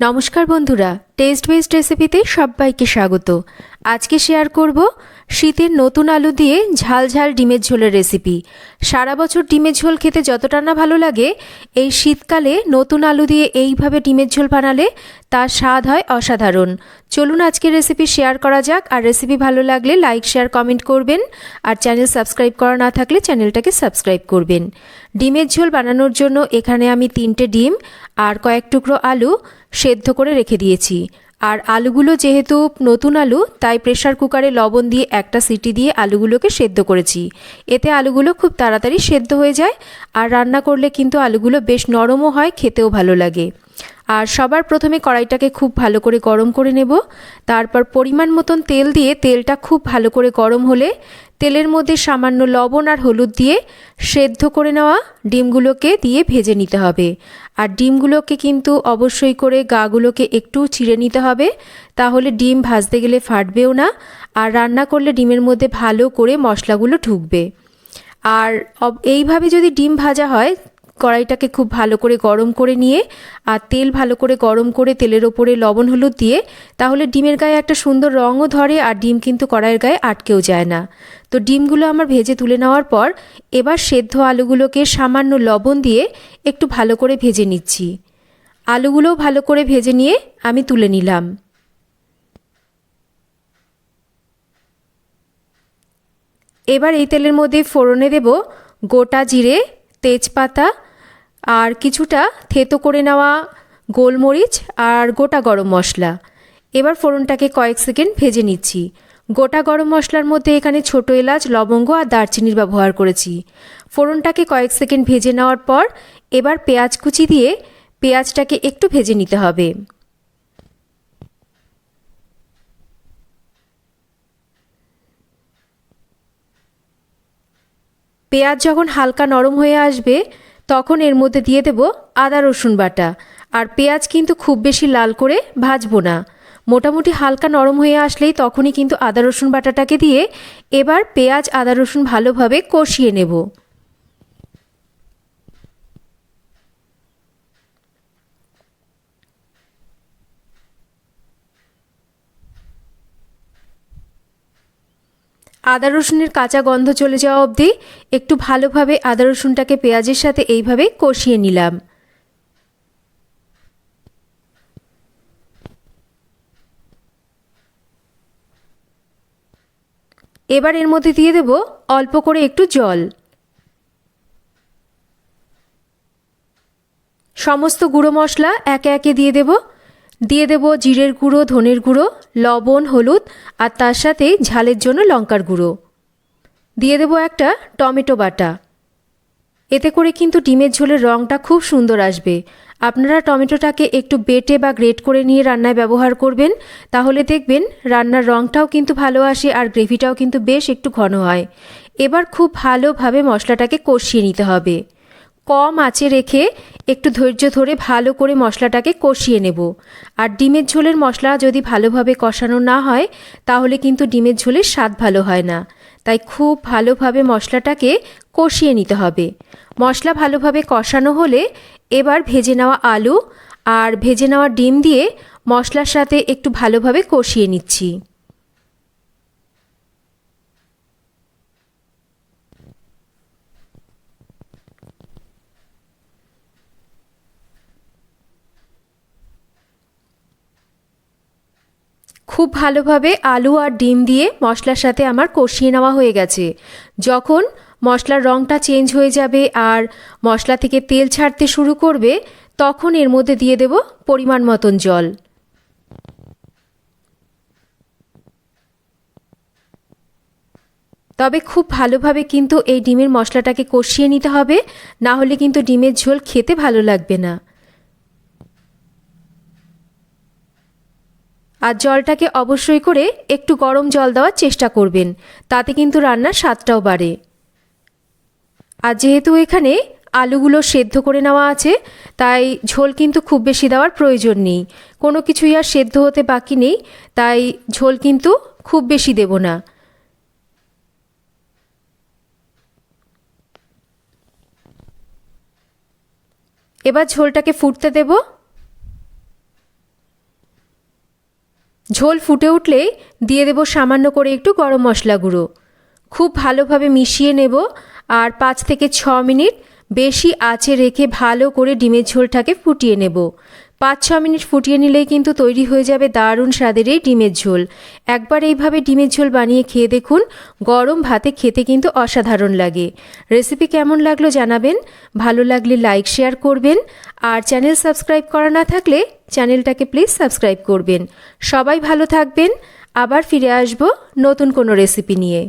নমস্কার বন্ধুরা test based রেসিপিতে সবাইকে স্বাগত। আজকে শেয়ার করব শীতের নতুন আলু দিয়ে ঝাল ঝাল ডিমের ঝোলের রেসিপি সারা বছর ডিমের ঝোল খেতে যতটা না ভালো লাগে, এই শীতকালে নতুন আলু দিয়ে এইভাবে ডিমের ঝোল বানালে তার স্বাদ হয় অসাধারণ। চলুন আজকের রেসিপি শেয়ার করা যাক, আর রেসিপি ভালো লাগলে লাইক শেয়ার কমেন্ট করবেন। আর চ্যানেল সাবস্ক্রাইব করা না থাকলে চ্যানেলটাকে সাবস্ক্রাইব করবেন। ডিমের ঝোল বানানোর জন্য এখানে আমি তিনটে ডিম আর কয়েক টুকরো আলু সেদ্ধ করে রেখে দিয়েছি। আর আলুগুলো যেহেতু নতুন আলু, তাই প্রেশার কুকারে লবণ দিয়ে একটা সিটি দিয়ে আলুগুলোকে সেদ্ধ করেছি। এতে আলুগুলো খুব তাড়াতাড়ি সেদ্ধ হয়ে যায়। আর রান্না করলে কিন্তু আলুগুলো বেশ নরমও হয়, খেতেও ভালো লাগে। আর সবার প্রথমে কড়াইটাকে খুব ভালো করে গরম করে নেব। তারপর পরিমাণ মতন তেল দিয়ে তেলটা খুব ভালো করে গরম হলে তেলের মধ্যে সামান্য লবণ আর হলুদ দিয়ে সেদ্ধ করে নেওয়া ডিমগুলোকে দিয়ে ভেজে নিতে হবে। আর ডিমগুলোকে কিন্তু অবশ্যই করে গাগুলোকে একটু চিড়ে নিতে হবে। তাহলে ডিম ভাজতে গেলে ফাটবেও না। আর রান্না করলে ডিমের মধ্যে ভালো করে মশলাগুলো ঢুকবে। আর এইভাবে যদি ডিম ভাজা হয় কড়াইটাকে খুব ভালো করে গরম করে নিয়ে আর তেল ভালো করে গরম করে তেলের ওপরে লবণ হলুদ দিয়ে, তাহলে ডিমের গায়ে একটা সুন্দর রঙও ধরে আর ডিম কিন্তু কড়াইয়ের গায়ে আটকেও যায় না। তো ডিমগুলো আমার ভেজে তুলে নেওয়ার পর এবার সেদ্ধ আলুগুলোকে সামান্য লবণ দিয়ে একটু ভালো করে ভেজে নিচ্ছি। আলুগুলোও ভালো করে ভেজে নিয়ে আমি তুলে নিলাম। এবার এই তেলের মধ্যে ফোড়নে দেব গোটা জিরে, তেজপাতা আর কিছুটা থেতো করে নেওয়া গোলমরিচ আর গোটা গরম মশলা। এবার ফোড়নটাকে কয়েক সেকেন্ড ভেজে নিচ্ছি। গোটা গরম মশলার মধ্যে এখানে ছোট এলাচ, লবঙ্গ আর দারচিনির ব্যবহার করেছি। ফোড়নটাকে কয়েক সেকেন্ড ভেজে নেওয়ার পর এবার পেঁয়াজ কুচি দিয়ে পেঁয়াজটাকে একটু ভেজে নিতে হবে। পেঁয়াজ যখন হালকা নরম হয়ে আসবে তখন এর মধ্যে দিয়ে দেব আদা, রসুন বাটা। আর পেঁয়াজ কিন্তু খুব বেশি লাল করে ভাজবো না। মোটামুটি হালকা নরম হয়ে আসলেই তখনই কিন্তু আদা, রসুন বাটাটাকে দিয়ে এবার পেঁয়াজ, আদা, রসুন ভালোভাবে কষিয়ে নেব। আদা রসুনের কাঁচা গন্ধ চলে যাওয়া অবধি একটু ভালোভাবে আদা রসুনটাকে পেঁয়াজের সাথে এইভাবে কষিয়ে নিলাম। এবার এর মধ্যে দিয়ে দেব অল্প করে একটু জল। সমস্ত গুঁড়ো মশলা একে একে দিয়ে দেবো। দিয়ে দেব জিরের গুঁড়ো, ধনের গুঁড়ো, লবণ, হলুদ, আর তার সাথে ঝালের জন্য লঙ্কার গুঁড়ো। দিয়ে দেব একটা টমেটো বাটা। এতে করে কিন্তু ডিমের ঝোলের রঙটা খুব সুন্দর আসবে। আপনারা টমেটোটাকে একটু বেটে বা গ্রেট করে নিয়ে রান্নায় ব্যবহার করবেন, তাহলে দেখবেন রান্নার রঙটাও কিন্তু ভালো আসে আর গ্রেভিটাও কিন্তু বেশ একটু ঘন হয়। এবার খুব ভালোভাবে মশলাটাকে কষিয়ে নিতে হবে। কম আঁচে রেখে একটু ধৈর্য ধরে ভালো করে মশলাটাকে কষিয়ে নেব। আর ডিমের ঝোলের মশলা যদি ভালোভাবে কষানো না হয়, তাহলে কিন্তু ডিমের ঝোলের স্বাদ ভালো হয় না। তাই খুব ভালোভাবে মশলাটাকে কষিয়ে নিতে হবে। মশলা ভালোভাবে কষানো হলে এবার ভেজে নেওয়া আলু আর ভেজে নেওয়া ডিম দিয়ে মশলার সাথে একটু ভালোভাবে কষিয়ে নিচ্ছি। খুব ভালোভাবে আলু আর ডিম দিয়ে মশলার সাথে আমার কষিয়ে নেওয়া হয়ে গেছে। যখন মশলার রঙটা চেঞ্জ হয়ে যাবে আর মশলা থেকে তেল ছাড়তে শুরু করবে, তখন এর মধ্যে দিয়ে দেব পরিমাণ মতন জল। তবে খুব ভালোভাবে কিন্তু এই ডিমের মশলাটাকে কষিয়ে নিতে হবে, না হলে কিন্তু ডিমের ঝোল খেতে ভালো লাগবে না। আর জলটাকে অবশ্যই করে একটু গরম জল দেওয়ার চেষ্টা করবেন। তাতে কিন্তু রান্নার স্বাদটাও বাড়ে। আর যেহেতু এখানে আলুগুলো সেদ্ধ করে নেওয়া আছে, তাই ঝোল কিন্তু খুব বেশি দেওয়ার প্রয়োজন নেই। কোনো কিছুই আর সেদ্ধ হতে বাকি নেই, তাই ঝোল কিন্তু খুব বেশি দেব না। এবার ঝোলটাকে ফুটতে দেবো। ঝোল ফুটে উঠলে দিয়ে দেব সামান্য করে একটু গরম মশলা গুঁড়ো। খুব ভালোভাবে মিশিয়ে নেব আর পাঁচ থেকে ছ মিনিট বেশি আঁচে রেখে ভালো করে ডিমের ঝোলটাকে ফুটিয়ে নেব। পাঁচ, ছ মিনিট ফুটিয়ে নিলেই কিন্তু তৈরি হয়ে যাবে দারুণ স্বাদের এই ডিমের ঝোল। একবার এইভাবে ডিমের ঝোল বানিয়ে খেয়ে দেখুন, গরম ভাতে খেতে কিন্তু অসাধারণ লাগে। রেসিপি কেমন লাগল জানাবেন। ভালো লাগলে লাইক, শেয়ার করবেন। আর চ্যানেল সাবস্ক্রাইব করা না থাকলে চ্যানেলটাকে প্লিজ সাবস্ক্রাইব করবেন। সবাই ভালো থাকবেন। আবার ফিরে আসব নতুন কোনো রেসিপি নিয়ে।